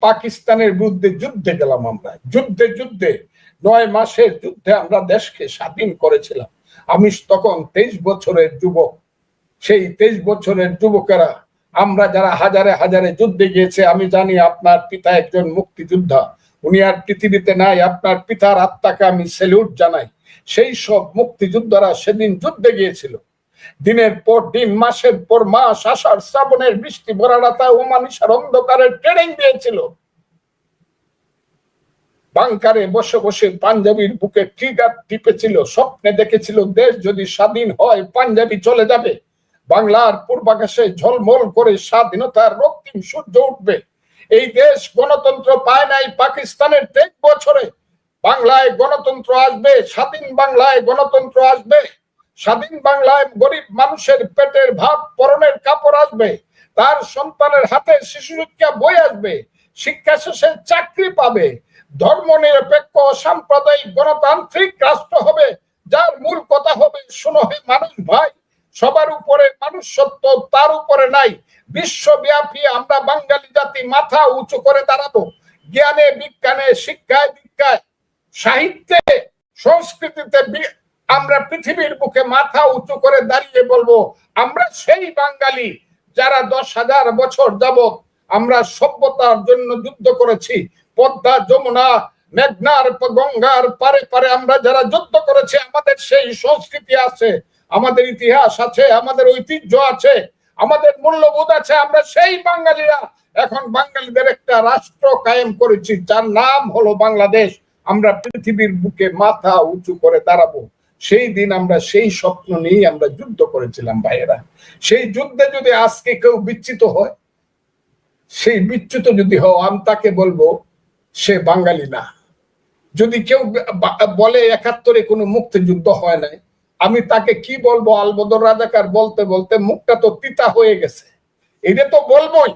পাকিস্তানের বিরুদ্ধে যুদ্ধে গেলাম আমরা। যুদ্ধে যুদ্ধে। নয় মাসের যুদ্ধে আমরা দেশকে স্বাধীন করেছিলাম। আমি তখন তেইশ বছরের যুবক। সেই তেইশ বছরের যুবকেরা, আমরা যারা হাজারে হাজারে যুদ্ধে গিয়েছে, আমি জানি আপনার পিতা একজন মুক্তিযোদ্ধা। উনি আর পৃথিবীতে নাই, আপনার পিতার আত্মাকে আমি স্যালুট জানাই। সেই সব মুক্তিযোদ্ধারা সেদিন যুদ্ধে গিয়েছিল। দিনের পর দিন, মাসের পর মাস, আষাঢ়, শ্রাবণের বৃষ্টি ভরা রাতায় ওমানিসার অন্ধকারের ট্রেনিং দিয়েছিল। বাংকারে বসে বসে পাঞ্জাবির বুকে ট্রিগার টিপেছিল, স্বপ্নে দেখেছিল দেশ যদি স্বাধীন হয়, পাঞ্জাবি চলে যাবে। বাংলার পূর্বাকাশে ঝলমল করে স্বাধীনতার রক্তিম সূর্য উঠবে। এই দেশ গণতন্ত্র পায় নাই পাকিস্তানের তেইশ বছরে। বাংলায় গণতন্ত্র আসবে, স্বাধীন বাংলায় গণতন্ত্র আসবে। স্বাধীন বাংলায় গরিব মানুষের পেটের ভাত, পরনের কাপড় আসবে, তার সন্তানের হাতে শিশু শিক্ষা বই আসবে, শিক্ষা শেষে চাকরি পাবে, ধর্ম নিরপেক্ষ সাম্প্রদায়িক গণতান্ত্রিক রাষ্ট্র হবে, যার মূল কথা হবে, শোনো হে মানুষ ভাই, সবার উপরে মানুষ সত্য তার উপরে নাই। বিশ্বব্যাপী আমরা বাঙালি জাতি মাথা উঁচু করে দাঁড়াবো। জ্ঞানে, বিজ্ঞানে, শিক্ষায়, দীক্ষায়, সাহিত্যে, সংস্কৃতিতে আমরা পৃথিবীর বুকে মাথা উঁচু করে দাঁড়িয়ে বলব, আমরা সেই বাঙালি যারা দশ হাজার বছর যাবত আমরা সভ্যতার জন্য যুদ্ধ করেছি, পদ্মা, যমুনা, মেঘনার গঙ্গার পারে পারে আমরা যারা যুদ্ধ করেছি, আমাদের সেই সংস্কৃতি আছে, আমাদের ইতিহাস আছে, আমাদের ঐতিহ্য আছে, আমাদের মূল্যবোধ আছে, আমরা সেই বাঙালিরা এখন বাঙালিদের একটা রাষ্ট্র কায়েম করেছি, যার নাম হলো বাংলাদেশ। আমরা পৃথিবীর বুকে মাথা উঁচু করে দাঁড়াবো। সেই দিন আমরা সেই স্বপ্ন নিয়ে আমরা যুদ্ধ করেছিলাম, ভাইয়েরা। সেই যুদ্ধে যদি আজকে কেউ বিচ্ছিত হয়, সেই বিচ্যুত যদি হও, আমি তাকে বলব, সে বাঙালি না। যদি কেউ বলে একাত্তরে কোনো মুক্তিযুদ্ধ হয় নাই, আমি তাকে কি বলব? আলবদর রাজাকার বলতে বলতে মুখটা তো তিতা হয়ে গেছে। এটা তো বলবোই।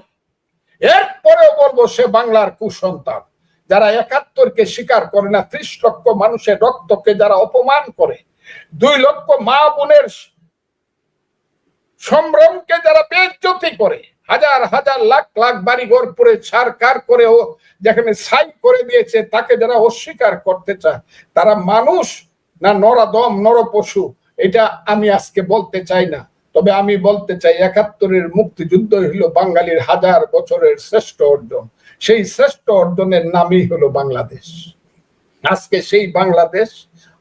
এরপরেও বলব, সে বাংলার কুসন্তান। যারা একাত্তরকে স্বীকার করে না, ত্রিশ লক্ষ মানুষের রক্তকে যারা অপমান করে দুই লক্ষ মা বোনের সম্ভ্রমকে যারা বেজ্জতি করে, হাজার হাজার লাখ লাখ বাড়ি ঘর পুরে সারকার করে ও যেখানে সাই করে দিয়েছে, তাকে যারা অস্বীকার করতে চায়, তারা মানুষ না নরাদম, নরপশু, এটা আমি আজকে বলতে চাই না। তবে আমি বলতে চাই, একাত্তরের মুক্তিযুদ্ধ হলো বাঙালির হাজার বছরের শ্রেষ্ঠ অর্জন। সেই শ্রেষ্ঠ অর্জনের নামই হলো বাংলাদেশ। আজকে সেই বাংলাদেশ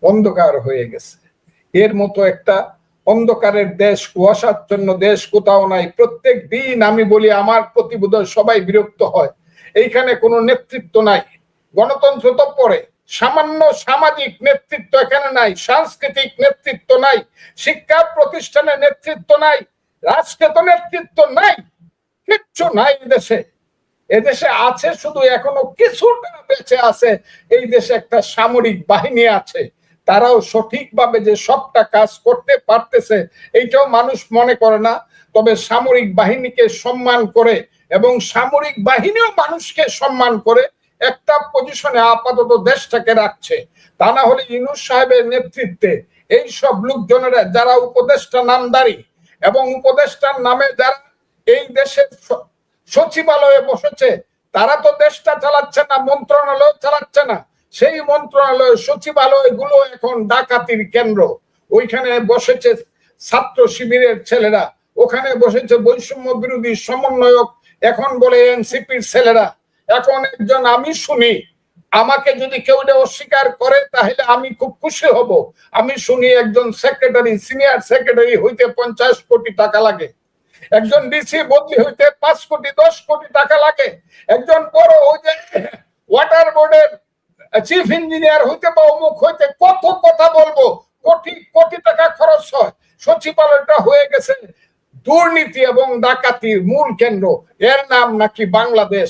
অন্ধকার হয়ে গেছে। এর মতো একটা অন্ধকারের দেশ কুয়াশাচ্ছন্ন দেশ কোথাও নাই। প্রত্যেক দিন আমি বলি, আমার প্রতিবোধ সবাই বিরক্ত হয়। এইখানে কোনো নেতৃত্ব নাই। গণতন্ত্র তো পরে সামান্য সামাজিক নেতৃত্ব এখানে নাই। সাংস্কৃতিক নেতৃত্ব নাই। শিক্ষা প্রতিষ্ঠানে নেতৃত্ব নাই। রাষ্ট্রে তো নেতৃত্ব নাই। কিচ্ছু নাই দেশে। এদেশে আছে শুধু এখনও কিছুটা বেঁচে আছে। এই দেশে একটা সামরিক বাহিনী আছে। তারাও সঠিকভাবে যে সবটা কাজ করতে পারতেছে, এইটাও মানুষ মনে করে না। তবে সামরিক বাহিনীকে সম্মান করে এবং সামরিক বাহিনীও মানুষকে সম্মান করে একটা পজিশনে আপাতত দেশটাকে রাখছে। তা না হলে ইনুস সাহেবের নেতৃত্বে এই সব লোকজনেরা, যারা উপদেষ্টা নামদারি এবং উপদেষ্টার নামে যারা এই দেশের সচিবালয়ে বসেছে, তারা তো দেশটা চালাচ্ছে না, মন্ত্রণালয় চালাচ্ছে না। সেই মন্ত্রণালয় সচিবালয়গুলো এখন ডাকাতির কেন্দ্র। ওইখানে বসেছে ছাত্র শিবিরের ছেলেরা, ওখানে বসেছে বৈষম্য বিরোধী সমন্বয়ক, এখন বলে এনসিপির ছেলেরা। এখন একজন আমি শুনি, আমাকে যদি কেউ অস্বীকার করে তাহলে আমি খুব খুশি হব। আমি শুনি একজন সেক্রেটারি, সিনিয়র সেক্রেটারি হইতে পঞ্চাশ কোটি টাকা লাগে। একজন ডিসি বদলি হইতে পাঁচ কোটি, দশ কোটি টাকা লাগে। একজন বড় চিফ ইঞ্জিনিয়ার হইতে বা অমুক হইতে কত কথা বলব? কোটি কোটি টাকা খরচ হয়। সচিবালয়টা হয়ে গেছে দুর্নীতি এবং ডাকাতির মূল কেন্দ্র। এর নাম নাকি বাংলাদেশ।